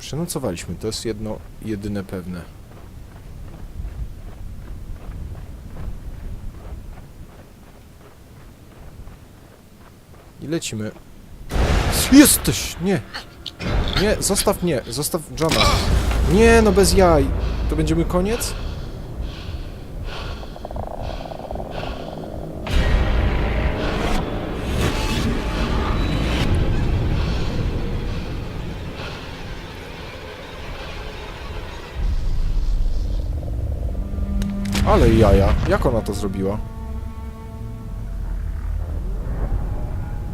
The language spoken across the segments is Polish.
Przenocowaliśmy, to jest jedno, jedyne pewne. I lecimy. Jesteś! Nie! Nie, zostaw mnie, zostaw Johna. Nie, no bez jaj. To będziemy koniec? Ale jaja. Jak ona to zrobiła?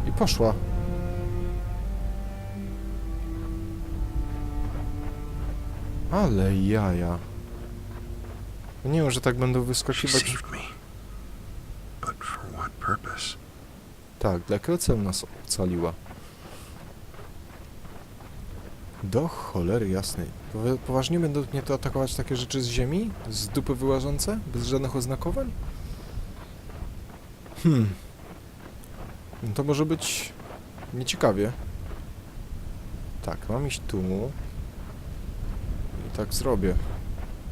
I poszła. Ale jaja. Nie wiem, że tak będą wyskakiwać. Tak, dla celu nas ocaliła? Do cholery jasnej. Powa- Poważnie będą mnie to atakować takie rzeczy z ziemi? Z dupy wyłażące? Bez żadnych oznakowań? Hmm. No To może być nieciekawie. Tak, mam iść tu. I tak zrobię.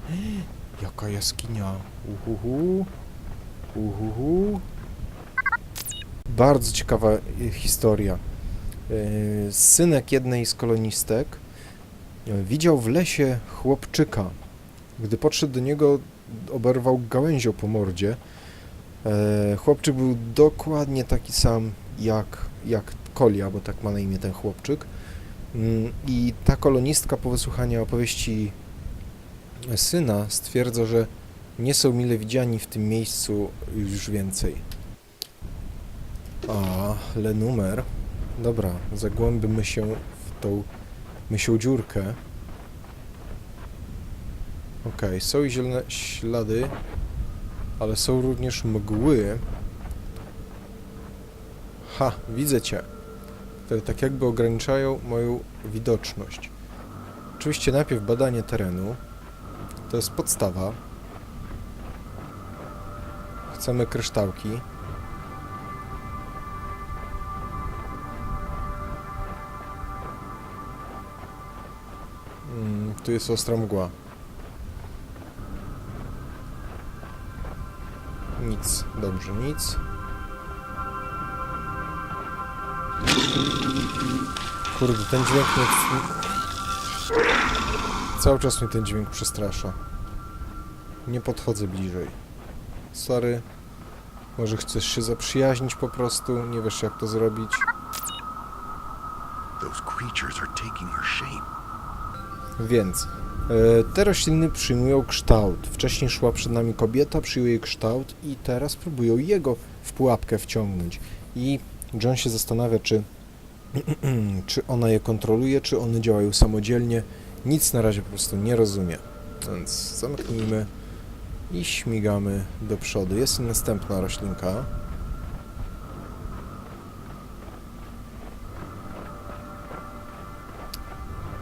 Jaka jaskinia. Uhuhu. Uhuhu. Bardzo ciekawa e, historia. E, Synek jednej z kolonistek e, widział w lesie chłopczyka. Gdy podszedł do niego, oberwał gałęzią po mordzie. E, Chłopczyk był dokładnie taki sam jak, jak Kolia, bo tak ma na imię ten chłopczyk. Mm, I ta kolonistka po wysłuchaniu opowieści syna stwierdza, że nie są mile widziani w tym miejscu już więcej. A, le numer. Dobra, zagłębimy się w tą mysią dziurkę. Okej, są zielone ślady, ale są również mgły. Ha, widzę cię. Które tak jakby ograniczają moją widoczność. Oczywiście najpierw badanie terenu. To jest podstawa. Chcemy kryształki. Tu jest ostra mgła. Nic, dobrze, nic. Kurde, ten dźwięk mnie... Cały czas mnie ten dźwięk przestrasza. Nie podchodzę bliżej. Sorry. Może chcesz się zaprzyjaźnić po prostu, nie wiesz jak to zrobić. Those creatures are taking her shape. Więc e, te rośliny przyjmują kształt. Wcześniej szła przed nami kobieta, przyjął jej kształt i teraz próbują jego w pułapkę wciągnąć. I John się zastanawia, czy, czy ona je kontroluje, czy one działają samodzielnie. Nic na razie po prostu nie rozumie. Więc zamknijmy i śmigamy do przodu. Jest następna roślinka.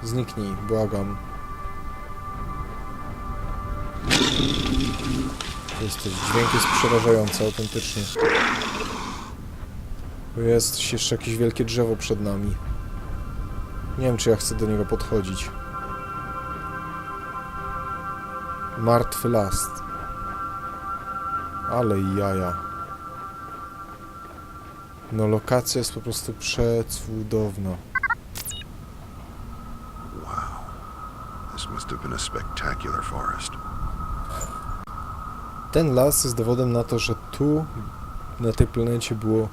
Zniknij, błagam. Jesteś, dźwięk jest przerażający, autentycznie. Jest jeszcze jakieś wielkie drzewo przed nami. Nie wiem, czy ja chcę do niego podchodzić. Martwy last. Ale jaja. No lokacja jest po prostu przecudowna. Wow. This must have been a spectacular forest. Ten las jest dowodem na to, że tu, na tej planecie było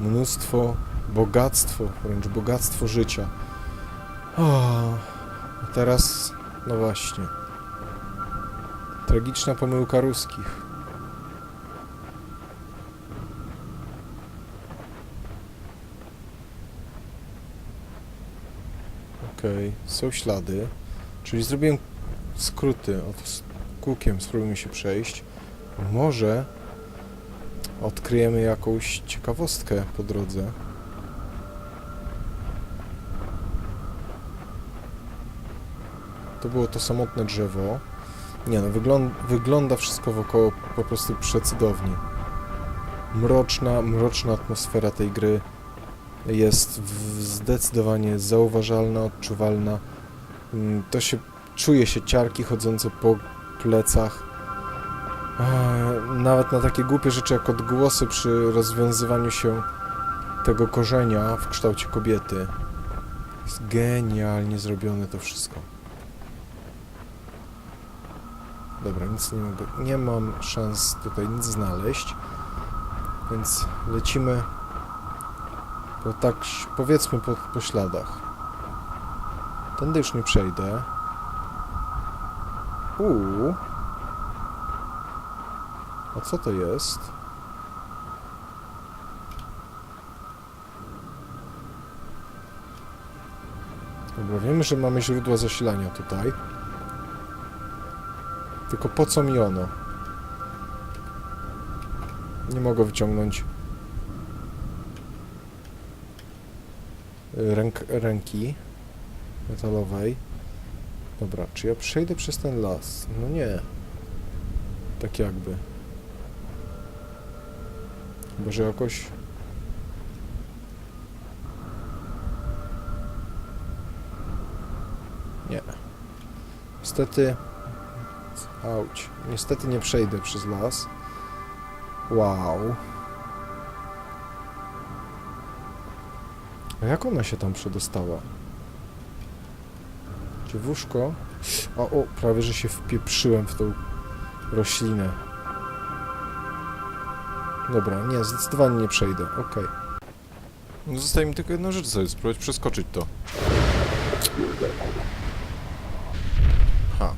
mnóstwo, bogactwo, wręcz bogactwo życia. A teraz, no właśnie, tragiczna pomyłka ruskich. Okej, są ślady, czyli zrobiłem skróty, od kółkiem spróbujmy się przejść. Może odkryjemy jakąś ciekawostkę po drodze. To było to samotne drzewo. Nie no, wygląd wygląda wszystko wokoło po prostu przecudownie. Mroczna, mroczna atmosfera tej gry jest zdecydowanie zauważalna, odczuwalna. Mm, To się czuje się ciarki chodzące po plecach. Eee, Nawet na takie głupie rzeczy jak odgłosy przy rozwiązywaniu się tego korzenia w kształcie kobiety. Jest genialnie zrobione to wszystko. Dobra, nic nie mogę. Nie mam szans tutaj nic znaleźć. Więc lecimy po tak, powiedzmy po, po śladach. Tędy już nie przejdę. Uuu. A co to jest? Dobra, wiemy, że mamy źródła zasilania tutaj. Tylko po co mi ono? Nie mogę wyciągnąć ręk, ręki metalowej. Dobra, czy ja przejdę przez ten las? No nie. Tak jakby. Chyba, że jakoś... Nie. Niestety... Auć. Niestety nie przejdę przez las. Wow. A jak ona się tam przedostała? Dziewuszko? O, o, prawie że się wpieprzyłem w tą roślinę. Dobra, nie, zdecydowanie nie przejdę, okej. No zostaje mi tylko jedna rzecz sobie, spróbować przeskoczyć to. Ha.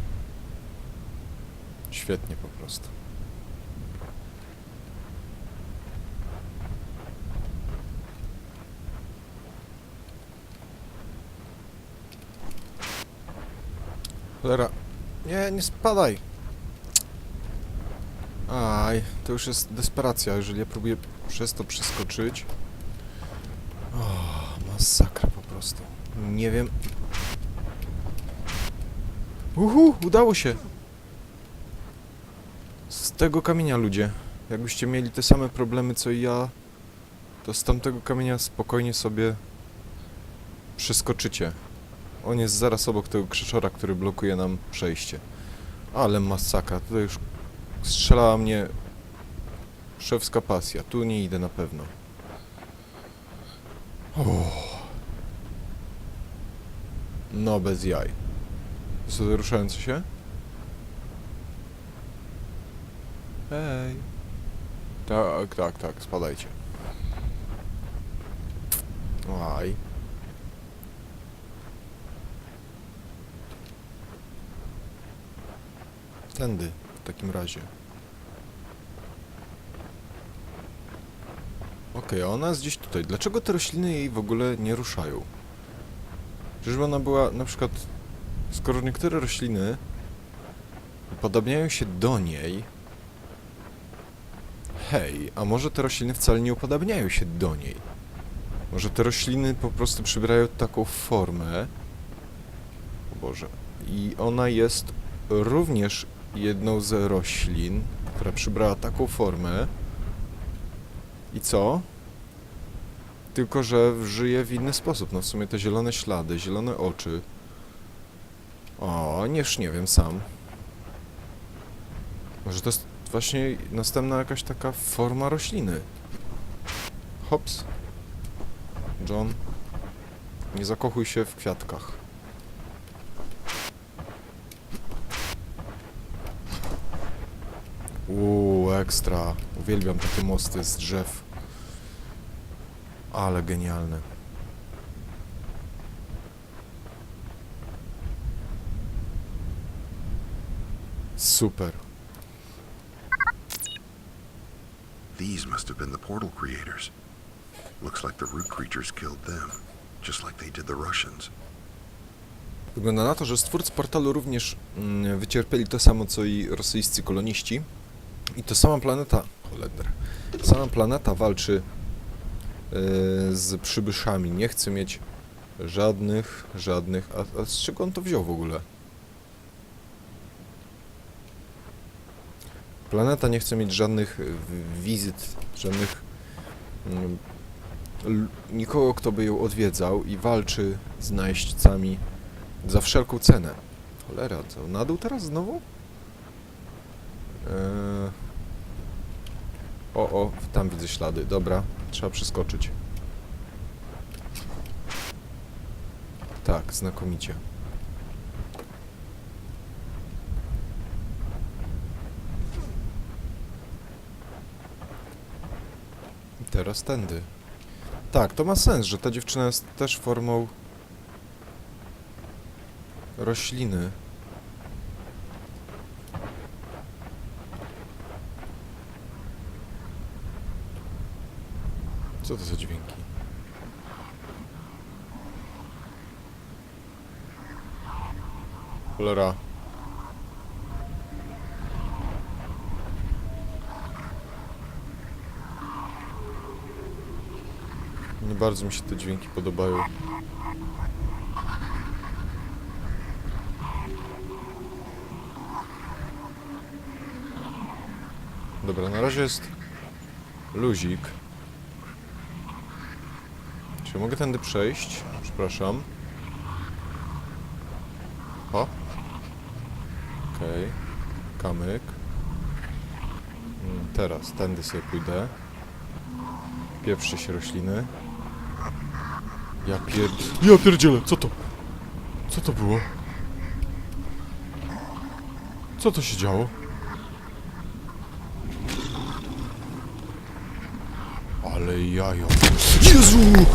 Świetnie po prostu. Cholera. Nie, nie spadaj. Aj, to już jest desperacja, jeżeli ja próbuję przez to przeskoczyć. O, masakra po prostu. Nie wiem. Uhu, udało się. Z tego kamienia ludzie. Jakbyście mieli te same problemy co i ja, to z tamtego kamienia spokojnie sobie przeskoczycie. On jest zaraz obok tego krzyczora, który blokuje nam przejście. Ale masakra, tutaj już strzelała mnie szewska pasja. Tu nie idę na pewno. Uff. No bez jaj. Co, ruszające się? Hej. Tak, tak, tak, spadajcie. Aj. Tędy, w takim razie. Okej, a ona jest gdzieś tutaj. Dlaczego te rośliny jej w ogóle nie ruszają? Czyżby ona była, na przykład, skoro niektóre rośliny upodabniają się do niej... Hej, a może te rośliny wcale nie upodabniają się do niej? Może te rośliny po prostu przybierają taką formę... O Boże. I ona jest również jedną z roślin, która przybrała taką formę. I co? Tylko, że żyje w inny sposób. No w sumie te zielone ślady, zielone oczy. O, już nie wiem sam. Może to jest właśnie następna jakaś taka forma rośliny. Hops. John. Nie zakochuj się w kwiatkach. Uuu, ekstra. Uwielbiam takie mosty z drzew. Ale genialne. Super. These must have been the portal creators. Looks like the root creatures killed them, just like they did the Russians. Wygląda na to, że stwórcy portalu również mm, wycierpieli to samo, co i rosyjscy koloniści. I to sama planeta... Holender. Sama planeta walczy yy, z przybyszami. Nie chce mieć żadnych, żadnych... A, a z czego on to wziął w ogóle? Planeta nie chce mieć żadnych y, wizyt, żadnych... mm, nikogo, kto by ją odwiedzał i walczy z najeźdźcami Za wszelką cenę. Cholera, co? Na dół teraz znowu? Eee... O, o, tam widzę ślady. Dobra, trzeba przeskoczyć. Tak, znakomicie. I Teraz tędy. Tak, to ma sens, że ta dziewczyna jest też formą rośliny. Co to za dźwięki? Cholera. Nie bardzo mi się te dźwięki podobają. Dobra, na razie jest luzik. Czy mogę tędy przejść? Przepraszam. O. Okej. Kamyk. Mm, Teraz tędy sobie pójdę. Pieprzcie się rośliny. Ja pierd... Ja pierdzielę, co to? Co to było? Co to się działo? Ale jajo. Jezu!